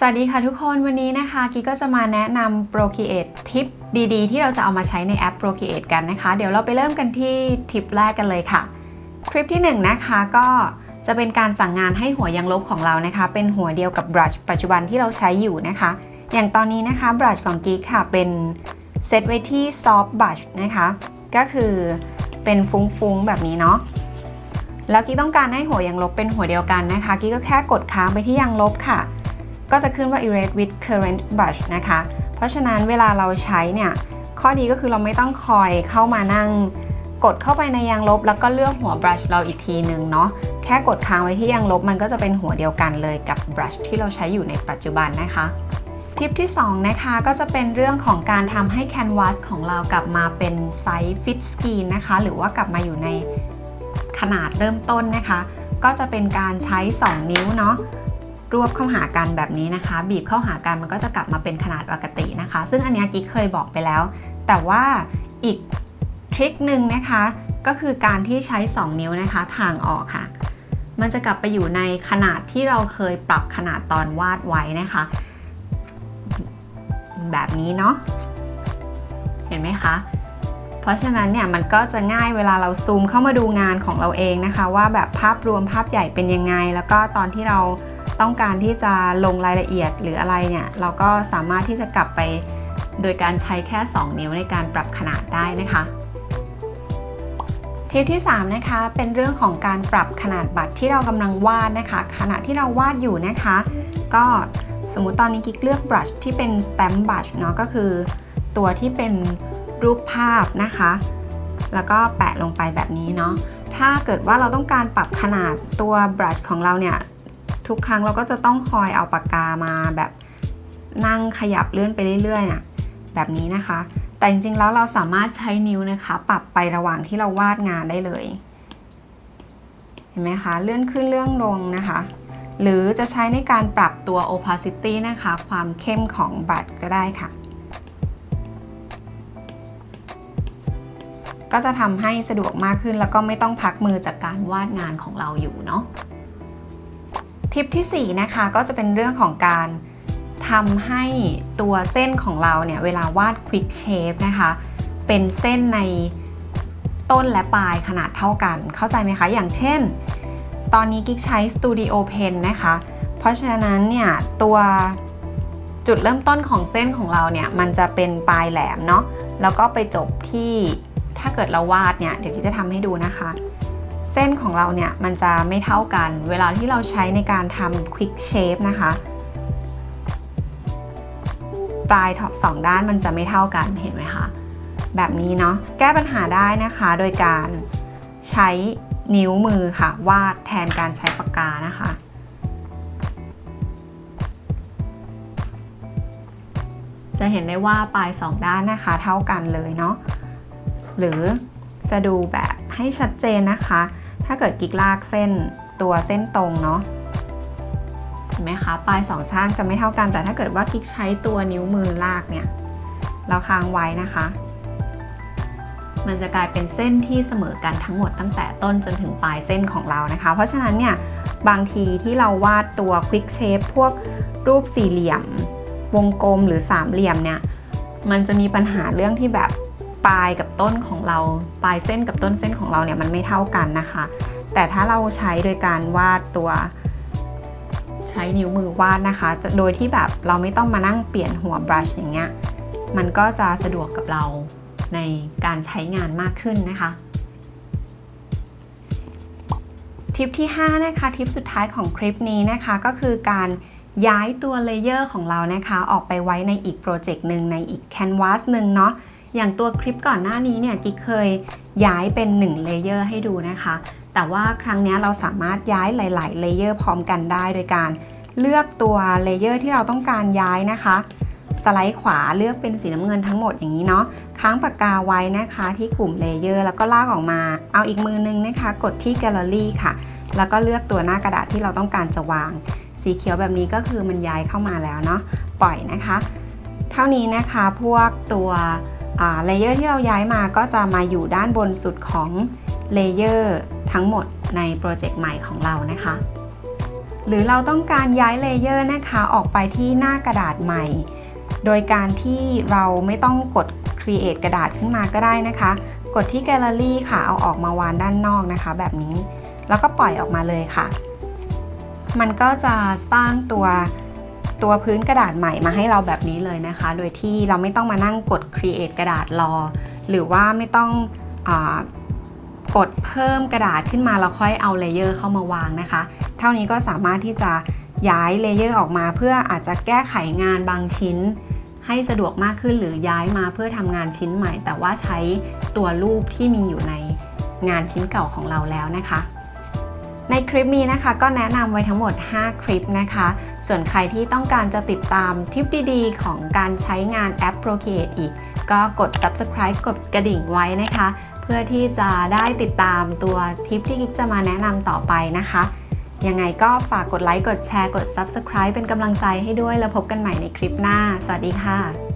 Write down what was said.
สวัสดีค่ะทุกคนวันนี้นะคะกิ๊ก็จะมาแนะนำ Procreate ทิปดีๆ ที่เราจะเอามาใช้ในแอป Procreate กันนะคะ เดี๋ยวเราไปเริ่มกันที่ทิปแรกกันเลยค่ะทริปที่1นงนะคะก็จะเป็นการสั่งงานให้หัวยางลบของเรานะคะ เป็นหัวเดียวกับบรัชปัจจุบันที่เราใช้อยู่นะคะ อย่างตอนนี้นะคะบรัชของกิ๊กค่ะเป็นเซตไว้ที่ soft brush นะคะก็คือเป็นฟุ้งๆแบบนี้เนาะแล้วกิ๊กต้องการให้หัวยางลบเป็นหัวเดียวกันนะคะกิ๊กก็แค่กดค้างไปที่ยางลบค่ะ ก็จะขึ้นว่า erase with current brush นะคะ เพราะฉะนั้นเวลาเราใช้เนี่ย ข้อดีก็คือเราไม่ต้องคอยเข้ามานั่ง กดเข้าไปในยางลบ แล้วก็เลือกหัวบรัชเราอีกทีหนึ่งเนาะ แค่กดค้างไว้ที่ยางลบมันก็จะเป็นหัวเดียวกันเลยกับบรัชที่เราใช้อยู่ในปัจจุบันนะคะทิปที่ 2 นะคะก็จะเป็นเรื่องของการทำให้แคนวาสของเรากลับมาเป็นไซส์ฟิตสกรีนนะคะ หรือว่ากลับมาอยู่ในขนาดเริ่มต้นนะคะ ก็จะเป็นการใช้ 2 นิ้วเนาะ รวบเข้าหากันแบบนี้นะคะ บีบเข้าหากันมันก็จะกลับมาเป็นขนาดปกตินะคะ ซึ่งอันนี้กิ๊กเคยบอกไปแล้ว แต่ว่าอีกทริคหนึ่งนะคะ ก็คือการที่ใช้ 2 นิ้วนะคะทางออกค่ะ มันจะกลับไปอยู่ในขนาดที่เราเคยปรับขนาดตอนวาดไว้นะคะ แบบนี้เนาะเห็นไหมคะเพราะฉะนั้นเนี่ยมันก็จะง่ายเวลาเราซูมเข้ามาดูงานของเราเองนะคะ ว่าแบบภาพรวมภาพใหญ่เป็นยังไง แล้วก็ตอนที่เรา ต้องการที่จะลงรายละเอียดหรืออะไรเนี่ยเราก็สามารถที่จะกลับไปโดยการใช้แค่ 2 นิ้วในการปรับขนาดได้นะคะทิปที่3นะคะเป็นเรื่องของการปรับขนาดบัตรที่เรากำลังวาดนะคะ ขณะที่เราวาดอยู่นะคะ ก็สมมุติตอนนี้กิ๊กเลือกบรัชที่เป็น stamp brush เนาะก็คือ ตัวที่เป็นรูปภาพนะคะ แล้วก็แปะลงไปแบบนี้เนาะถ้าเกิดว่าเราต้องการปรับขนาดตัวบัชของเราเนี่ย ทุกครั้งเราก็จะต้องคอยเอาปากกามาแบบนั่งขยับเลื่อนไปเรื่อยๆน่ะแบบนี้นะคะ แต่จริงๆแล้วเราสามารถใช้นิ้วนะคะ ปรับไประหว่างที่เราวาดงานได้เลย เห็นไหมคะ เลื่อนขึ้นเลื่อนลงนะคะ หรือจะใช้ในการปรับตัว opacity นะคะ ความเข้มของบัตรก็ได้ค่ะ ก็จะทำให้สะดวกมากขึ้นแล้วก็ไม่ต้องพักมือจากการวาดงานของเราอยู่เนาะ ทิปที่ 4 นะคะก็จะเป็นเรื่องของการทำให้ตัวเส้นของเราเนี่ยเวลาวาด quick shape นะคะเป็นเส้นในต้นและปลายขนาดเท่ากัน เข้าใจไหมคะ อย่างเช่น ตอนนี้กิ๊กใช้ Studio Pen นะคะ เพราะฉะนั้นเนี่ยตัวจุดเริ่มต้นของเส้นของเราเนี่ยมันจะเป็นปลายแหลมเนาะแล้วก็ไปจบที่ถ้าเกิดเราวาดเนี่ยเดี๋ยวกิ๊กจะทำให้ดูนะคะ ส้นของเราเนี่ยมันจะไม่เท่ากัน เวลาที่เราใช้ในการทำ quick shape นะคะ ปลายสองด้านมันจะไม่เท่ากันเห็นไหมคะ แบบนี้เนาะแก้ปัญหาได้นะคะโดยการใช้นิ้วมือค่ะ วาดแทนการใช้ปากกานะคะ จะเห็นได้ว่าปลายสองด้านนะคะเท่ากันเลยเนาะหรือจะดูแบบให้ชัดเจนนะคะ ถ้าเกิดกิ๊กลากเส้นตัวเส้นตรงเนาะเห็นไหมคะปลายสองช่างจะไม่เท่ากัน แต่ถ้าเกิดว่ากิ๊กใช้ตัวนิ้วมือลากเนี่ย เราค้างไว้นะคะ มันจะกลายเป็นเส้นที่เสมอกันทั้งหมดตั้งแต่ต้นจนถึงปลายเส้นของเรานะคะ เพราะฉะนั้นเนี่ยบางทีที่เราวาดตัว quick shape พวกรูปสี่เหลี่ยม วงกลมหรือสามเหลี่ยมเนี่ย มันจะมีปัญหาเรื่องที่แบบ ปลายกับต้นของเรา ปลายเส้นกับต้นเส้นของเราเนี่ยมันไม่เท่ากันนะคะ แต่ถ้าเราใช้โดยการวาดตัวใช้นิ้วมือวาดนะคะจะโดยที่แบบเราไม่ต้องมานั่งเปลี่ยนหัวบรัชอย่างเงี้ย มันก็จะสะดวกกับเราในการใช้งานมากขึ้นนะคะทิปที่ 5 นะคะทิปสุดท้ายของคลิปนี้นะคะก็คือการย้ายตัวเลเยอร์ของเรานะคะ ออกไปไว้ในอีกโปรเจกต์หนึ่งในอีกแคนวาสหนึ่งเนาะ อย่างตัวคลิปก่อนหน้านี้เนี่ยกิ๊กเคยย้ายเป็น1เลเยอร์ให้ดูนะคะ แต่ว่าครั้งนี้เราสามารถย้ายหลายๆเลเยอร์พร้อมกันได้โดยการเลือกตัวเลเยอร์ที่เราต้องการย้ายนะคะ สไลด์ขวาเลือกเป็นสีน้ำเงินทั้งหมดอย่างนี้เนาะค้างปากกาไว้นะคะที่กลุ่มเลเยอร์แล้วก็ลากออกมา เอาอีกมือนึงนะคะ กดที่แกลเลอรี่ค่ะ แล้วก็เลือกตัวหน้ากระดาษที่เราต้องการจะวาง สีเขียวแบบนี้ก็คือมันย้ายเข้ามาแล้วเนาะปล่อยนะคะ เท่านี้นะคะพวกตัว เลเยอร์ที่เราย้ายมาก็จะมาอยู่ด้านบนสุดของเลเยอร์ทั้งหมดในโปรเจกต์ใหม่ของเรานะคะ หรือเราต้องการย้ายเลเยอร์นะคะออกไปที่หน้ากระดาษใหม่ โดยการที่เราไม่ต้องกด create กระดาษขึ้นมาก็ได้นะคะ กดที่ Gallery ค่ะเอาออกมาวางด้านนอกนะคะ แบบนี้แล้วก็ปล่อยออกมาเลยค่ะ มันก็จะสร้างตัว ตัวพื้นกระดาษใหม่มาให้เราแบบนี้เลยนะคะ โดยที่เราไม่ต้องมานั่งกด create กระดาษรอ หรือว่าไม่ต้องอกดเพิ่มกระดาษขึ้นมาแล้วค่อยเอาเลเยอร์เข้ามาวางนะคะ เท่านี้ก็สามารถที่จะย้ายเลเยอร์ออกมา เพื่ออาจจะแก้ไขงานบางชิ้น ให้สะดวกมากขึ้นหรือย้ายมาเพื่อทำงานชิ้นใหม่ แต่ว่าใช้ตัวรูปที่มีอยู่ในงานชิ้นเก่าของเราแล้วนะคะ ในคลิปนี้นะคะก็แนะนำไว้ทั้งหมด 5 คลิปนะคะ ส่วนใครที่ต้องการจะติดตามทิปดีๆ ของการใช้งานแอป Procreate อีก ก็กด subscribe กดกระดิ่งไว้นะคะ เพื่อที่จะได้ติดตามตัวทิปที่กิ๊กจะมาแนะนำต่อไปนะคะ ยังไงก็ฝากกดไลค์ กดแชร์ กด subscribe เป็นกำลังใจให้ด้วย แล้วพบกันใหม่ในคลิปหน้า สวัสดีค่ะ